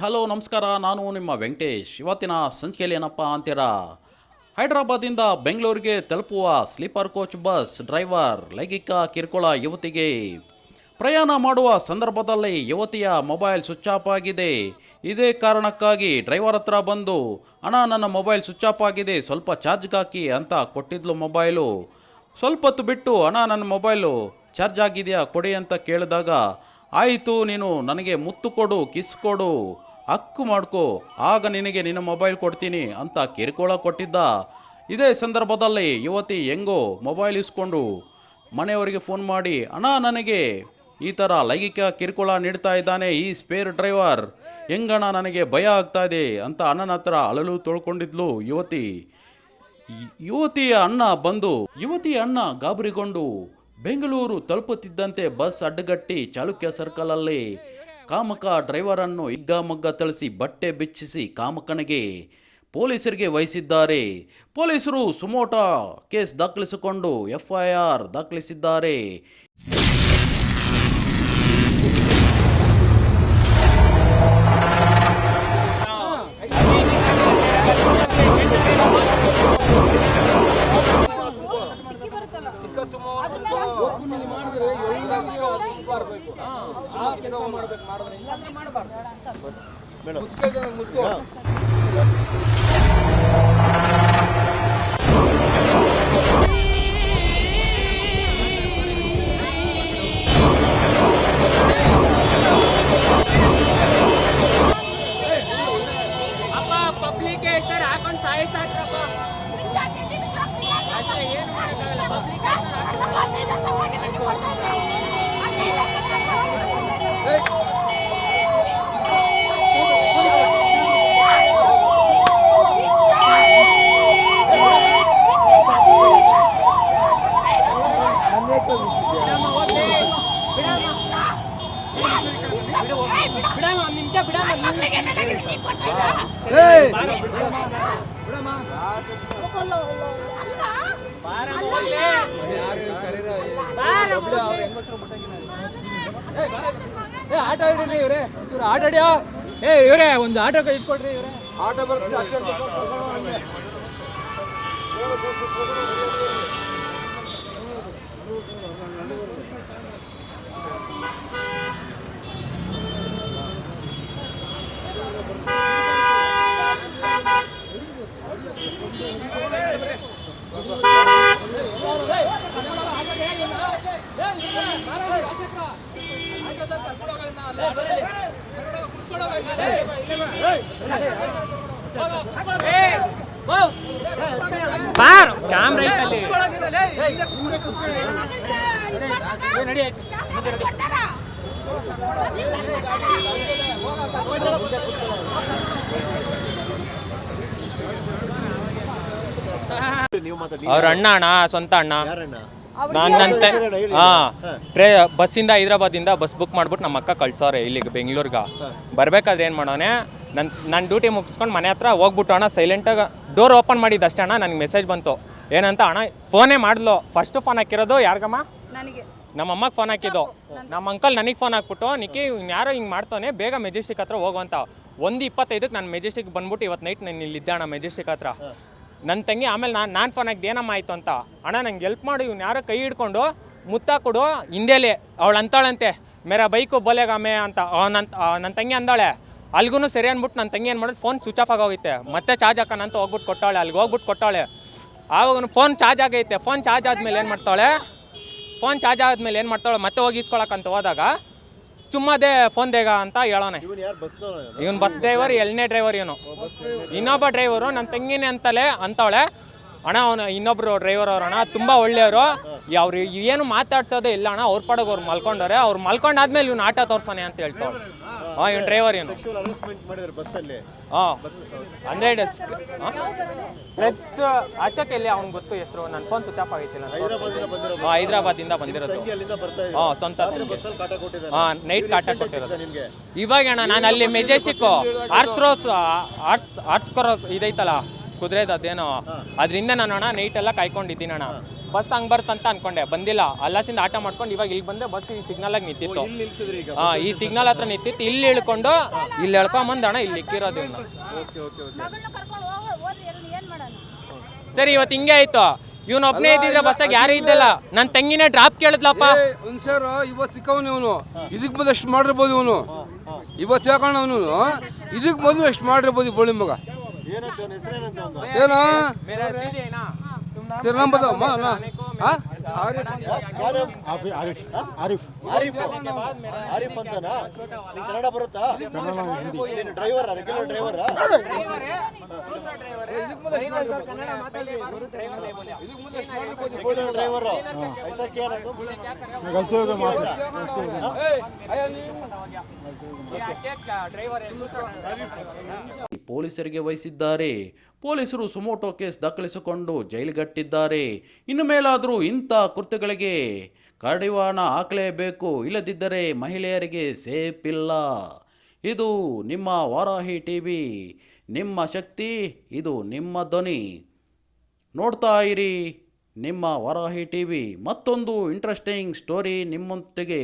Hello, ನಮಸ್ಕಾರ. ನಾನು ನಿಮ್ಮ ವೆಂಕಟೇಶ್. ಇವತ್ತಿನ ಸಂಚಿಕೆಯಲ್ಲಿ ಏನಪ್ಪ ಅಂತೀರಾ? ಹೈದರಾಬಾದಿಂದ ಬೆಂಗಳೂರಿಗೆ ತಲುಪುವ ಸ್ಲೀಪರ್ ಕೋಚ್ ಬಸ್ ಡ್ರೈವರ್ ಲೈಂಗಿಕ ಕಿರುಕುಳ ಯುವತಿಗೆ. ಪ್ರಯಾಣ ಮಾಡುವ ಸಂದರ್ಭದಲ್ಲಿ ಯುವತಿಯ ಮೊಬೈಲ್ ಸ್ವಿಚ್ ಆಫ್ ಆಗಿದೆ. ಇದೇ ಕಾರಣಕ್ಕಾಗಿ ಡ್ರೈವರ್ ಹತ್ರ ಬಂದು, ಅಣ್ಣ, ನನ್ನ ಮೊಬೈಲ್ ಸ್ವಿಚ್ ಆಫ್ ಆಗಿದೆ. ಸ್ವಲ್ಪ ಚಾರ್ಜ್ಗೆ ಹಾಕಿ ಅಂತ ಕೊಟ್ಟಿದ್ಲು ಮೊಬೈಲು. ಸ್ವಲ್ಪ ಹೊತ್ತು ಬಿಟ್ಟು, ಅಣ್ಣ, ನನ್ನ ಮೊಬೈಲು ಚಾರ್ಜ್ ಆಗಿದೆಯಾ? ಕೊಡಿ ಅಂತ ಕೇಳಿದಾಗ, ಆಯಿತು, ನೀನು ನನಗೆ ಮುತ್ತು ಕೊಡು, ಕಿಸ್ ಕೊಡು. ಹಕ್ಕು ಮಾಡ್ಕೊ, ಆಗ ನಿನಗೆ ನಿನ್ನ ಮೊಬೈಲ್ ಕೊಡ್ತೀನಿ ಅಂತ ಕಿರುಕುಳ ಕೊಟ್ಟಿದ್ದ. ಇದೇ ಸಂದರ್ಭದಲ್ಲಿ ಯುವತಿ ಹೆಂಗೋ ಮೊಬೈಲ್ ಇಸ್ಕೊಂಡು ಮನೆಯವರಿಗೆ ಫೋನ್ ಮಾಡಿ, ಅಣ್ಣ, ನನಗೆ ಈ ಥರ ಲೈಂಗಿಕ ಕಿರುಕುಳ ನೀಡ್ತಾ ಇದ್ದಾನೆ, ಈ ಸ್ಪೇರ್ ಡ್ರೈವರ್, ಹೆಂಗಣ್ಣ, ನನಗೆ ಭಯ ಆಗ್ತಾ ಇದೆ ಅಂತ ಅಣ್ಣನ ಹತ್ರ ಅಳಲು ತೊಳ್ಕೊಂಡಿದ್ಲು ಯುವತಿ. ಯುವತಿಯ ಅಣ್ಣ ಬಂದು ಯುವತಿಯ ಅಣ್ಣ ಗಾಬರಿಗೊಂಡು ಬೆಂಗಳೂರು ತಲುಪುತ್ತಿದ್ದಂತೆ ಬಸ್ ಅಡ್ಡಗಟ್ಟಿ ಚಾಲುಕ್ಯ ಸರ್ಕಲಲ್ಲಿ ಕಾಮಕ ಡ್ರೈವರನ್ನು ಹಿಗ್ಗಾಮಗ್ಗ ಥಳಿಸಿ ಬಟ್ಟೆ ಬಿಚ್ಚಿಸಿ ಕಾಮಕನಿಗೆ ಪೊಲೀಸರಿಗೆ ವಹಿಸಿದ್ದಾರೆ. ಪೊಲೀಸರು ಸುಮೋಟಾ ಕೇಸ್ ದಾಖಲಿಸಿಕೊಂಡು ಎಫ್ಐಆರ್ ದಾಖಲಿಸಿದ್ದಾರೆ. ಅಪ್ಪ ಬಿಡಮ್ಮ ಒಂದು ನಿಮಿಷ ಬಿಡಮ್ಮ ಬಾರಮ್ಮ ಹೋಗ್ಲಿ. ಬಾರಮ್ಮ ಹೋಗ್ಲಿ. ಏ ಆಟ ಆಡಿರಿ ಇವ್ರೆ ಇವ್ರು ಆಟ ಆಡ್ಯಾ ಏ ಇವ್ರೆ ಒಂದು ಆಟೋ ಇಟ್ಕೊಡ್ರಿ ಇವ್ರೆ ಆಟ ಬರುತ್ತೆ ಬಾರ್ ಕ್ಯಾಮ್ರಾ ಮಾತಾಡಿ. ಅವ್ರ ಅಣ್ಣ ಅಣ್ಣ ಸ್ವಂತ ಅಣ್ಣ? ಯಾರಣ್ಣ ನಾನು ನನ್ನ ಹಾ ಟ್ರೇ ಬಸ್ಸಿಂದ ಹೈದ್ರಾಬಾದಿಂದ ಬಸ್ ಬುಕ್ ಮಾಡ್ಬಿಟ್ಟು ನಮ್ಮ ಅಕ್ಕ ಕಳ್ಸೋರೆ ಇಲ್ಲಿಗೆ ಬೆಂಗಳೂರಿಗೆ. ಬರ್ಬೇಕಾದ್ರೆ ಏನು ಮಾಡೋಣ ನನ್ನ ನನ್ನ ಡ್ಯೂಟಿ ಮುಗಿಸ್ಕೊಂಡು ಮನೆ ಹತ್ರ ಹೋಗ್ಬಿಟ್ಟು ಅಣ್ಣ ಸೈಲೆಂಟಾಗಿ ಡೋರ್ ಓಪನ್ ಮಾಡಿದ್ದು ಅಷ್ಟೇ ಅಣ್ಣ ನನಗೆ ಮೆಸೇಜ್ ಬಂತು. ಏನಂತ ಅಣ್ಣ ಫೋನೇ ಮಾಡ್ಲು ಫಸ್ಟ್ ಫೋನ್ ಹಾಕಿರೋದು ಯಾರಿಗಮ್ಮ? ನನಗೆ. ನಮ್ಮ ಅಮ್ಮಗೆ ಫೋನ್ ಹಾಕಿದ್ದು. ನಮ್ಮ ಅಂಕಲ್ ನನಗೆ ಫೋನ್ ಹಾಕ್ಬಿಟ್ಟು ನಿಕ್ಕಿ ಯಾರೋ ಹಿಂಗೆ ಮಾಡ್ತಾನೆ ಬೇಗ ಮೆಜೆಸ್ಟಿಕ್ ಹತ್ರ ಹೋಗುವಂತ ಒಂದು ಇಪ್ಪತ್ತೈದಕ್ಕೆ ನಾನು ಮೆಜೆಸ್ಟಿಕ್ ಬಂದ್ಬಿಟ್ಟು ಇವತ್ತು ನೈಟ್ ನಾನು ಇಲ್ಲಿದ್ದೆ ಅಣ್ಣ ಮೆಜೆಸ್ಟಿಕ್ ಹತ್ರ. ನನ್ನ ತಂಗಿ ಆಮೇಲೆ ನಾನು ನಾನು ಫೋನ್ ಆಗಿದ್ದು ಏನಮ್ಮ ಆಯಿತು ಅಂತ. ಅಣ್ಣ, ನಂಗೆ ಹೆಲ್ಪ್ ಮಾಡು, ಇವ್ನು ಯಾರೋ ಕೈ ಹಿಡ್ಕೊಂಡು ಮುತ್ತ ಕೊಡು, ಹಿಂದೆಲೆ, ಅವಳು ಅಂತಾಳಂತೆ, ಮೇರ ಬೈಕು ಬೋಲೆಗಾಮೆ ಅಂತ. ನನ್ನ ನನ್ನ ತಂಗಿ ಅಂದಾಳೆ ಅಲ್ಗೂ ಸರಿ ಅಂದ್ಬಿಟ್ಟು ನನ್ನ ತಂಗಿ ಏನು ಮಾಡೋದು ಫೋನ್ ಸ್ವಿಚ್ ಆಫ್ ಆಗೋಗೈತೆ ಮತ್ತೆ ಚಾರ್ಜ್ ಹಾಕೋಣ ಅಂತ ಹೋಗ್ಬಿಟ್ಟು ಕೊಟ್ಟಾಳೆ ಅಲ್ಲಿಗೆ ಹೋಗ್ಬಿಟ್ಟು ಕೊಟ್ಟಾಳೆ. ಆವಾಗ ಫೋನ್ ಚಾರ್ಜ್ ಆಗೈತೆ ಫೋನ್ ಚಾರ್ಜ್ ಆದಮೇಲೆ ಏನು ಮಾಡ್ತಾಳೆ ಫೋನ್ ಚಾರ್ಜ್ ಆದಮೇಲೆ ಏನು ಮಾಡ್ತಾಳೆ, ಮತ್ತೆ ಹೋಗಿ ಇಸ್ಕೊಳಕ್ಕಂತ ಹೋದಾಗ ಚುಮ್ಮದೆ ಫೋನ್ ದೇಗ ಅಂತ ಹೇಳೋಣ ಇವನ್ ಬಸ್ ಇವನು? ಬಸ್ ಡ್ರೈವರ್ ಎರಡನೇ ಡ್ರೈವರ್ ಇವನು. ಇನ್ನೊಬ್ಬ ಡ್ರೈವರು ನನ್ನ ತಂಗಿನೇ ಅಂತಲೇ ಅಂತವಳೆ. ಅಣ್ಣ ಅವನು ಇನ್ನೊಬ್ರು ಡ್ರೈವರ್ ಅವ್ರು ಅಣ್ಣ ತುಂಬಾ ಒಳ್ಳೆಯವರು. ಅವ್ರು ಏನು ಮಾತಾಡ್ಸೋದೇ ಇಲ್ಲ ಅಣ್ಣ. ಅವ್ರ ಪಡಗ ಅವ್ರು ಮಲ್ಕೊಂಡವ್ರೆ. ಅವ್ರು ಮಲ್ಕೊಂಡಾದ್ಮೇಲೆ ಇವ್ನು ಆಟ ತೋರ್ಸೋನೆ ಅಂತ ಹೇಳ್ತಾವ್ರು ಹಾಂ ಇವ್ನು ಡ್ರೈವರ್ ಏನು? ಹಾಂ. ಅಂದರೆ ಅಶೋಕ್ ಎಲ್ಲಿ ಅವ್ನಿಗೆ ಗೊತ್ತು ಹೆಸರು. ನನ್ನ ಫೋನ್ ಸ್ವಿಚ್ ಆಫ್ ಆಗೈತಿಲ್ಲ ಹಾಂ ಹೈದ್ರಾಬಾದಿಂದ ಬಂದಿರೋದು. ಹಾಂ ಸ್ವಂತ ಹಾಂ ನೈಟ್ ಕಾಟ ಕೊಟ್ಟಿರೋದು. ಇವಾಗ ಅಣ್ಣ ನಾನು ಅಲ್ಲಿ ಮೆಜೆಸ್ಟಿಕ್ ಆರ್ಚ್ ರೋಸ್ ಆರ್ಸ್ ಆರ್ಟ್ಸ್ ಕ್ರಾಸ್ ಇದೈತಲ್ಲ. ಕುದುರೆದು ಅದೇನೋ. ಅದರಿಂದ ನಾನು ಅಣ್ಣ ನೈಟ್ ಎಲ್ಲ ಕಾಯ್ಕೊಂಡಿದ್ದೀನಿ ಅಣ್ಣ ಬಸ್ ಹಂಗೆ ಬರ್ತಂತ ಅನ್ಕೊಂಡೆ. ಬಂದಿಲ್ಲ. ಅಲ್ಲಾಸಿಂದ ಆಟ ಮಾಡ್ಕೊಂಡು ಇವಾಗ ಇಲ್ಲಿ ಬಂದೆ ಬಸ್ ಈ ಸಿಗ್ನಲ್ ಆಗಿ ನಿಂತಿತ್ತು. ಇಲ್ಲಿ ನಿಲ್ಸಿದ್ರಿ ಈಗ ಹಾ ಈ ಸಿಗ್ನಲ್ ಹತ್ರ ನಿಂತಿತ್ತು. ಇಲ್ಲಿ ಇಳ್ಕೊಂಡು ಇಲ್ಲಿ ಎಳ್ಕೊಂಬಂದು ಅಣ್ಣ ಇಲ್ಲಿ ಇಕ್ಕಿರೋದು ಓಕೆ ಓಕೆ ಓಕೆ. ಮಗಳನ್ನ ಕರ್ಕೊಂಡು ಹೋಗ ಹೋದ್ರೆ ಎಲ್ಲಿ ಮಾಡೋಣ? ಸರಿ ಇವತ್ತು ಹಿಂಗೆ ಆಯ್ತು. ಇವನು ಒಬ್ಬನೇ ಇದ್ದಿದ್ರೆ ಬಸ್ಸಾಗ ಯಾರು ಇದ್ದಲ್ಲ. ನನ್ನ ತಂಗಿನೇ ಡ್ರಾಪ್ ಕೇಳಿದ್ಲಪ್ಪ. ಒಂದು ಸರ್ ಇವತ್ತು ಸಿಕ್ಕವನು ಇವನು. ಇದಕ್ಕೆ ಬಂದು ಎಷ್ಟು ಮಾಡಿರ್ಬೋದು ಇವನು? ಇವತ್ತು ಯಾಕಣ್ಣ ಅವನು ಇದಕ್ಕೆ ಬಂದು ಎಷ್ಟು ಮಾಡಿರ್ಬೋದು ಬೋಳಿ ಮಗ? ಏನು? ತಿರುನಂಬದು ಆರಿಫ್ ಆರಿಫ್ ಅಂತನಾ? ಕನ್ನಡ ಬರುತ್ತಾ? Driver regular driver? Driver? Driver? ಪೊಲೀಸರಿಗೆ ವಹಿಸಿದ್ದಾರೆ. ಪೊಲೀಸರು ಸುಮೋಟೋ ಕೇಸ್ ದಾಖಲಿಸಿಕೊಂಡು ಜೈಲಿಗಟ್ಟಿದ್ದಾರೆ. ಇನ್ನು ಮೇಲಾದರೂ ಇಂಥ ಕೃತ್ಯಗಳಿಗೆ ಕಡಿವಾಣ ಹಾಕಲೇಬೇಕು. ಇಲ್ಲದಿದ್ದರೆ ಮಹಿಳೆಯರಿಗೆ ಸೇಫ್ ಇಲ್ಲ. ಇದು ನಿಮ್ಮ ವಾರಾಹಿ ಟಿ ವಿ. ನಿಮ್ಮ ಶಕ್ತಿ, ಇದು ನಿಮ್ಮ ಧ್ವನಿ. ನೋಡ್ತಾ ಇರಿ ನಿಮ್ಮ ವಾರಾಹಿ ಟಿ ವಿ. ಮತ್ತೊಂದು ಇಂಟ್ರೆಸ್ಟಿಂಗ್ ಸ್ಟೋರಿ ನಿಮ್ಮೊಟ್ಟಿಗೆ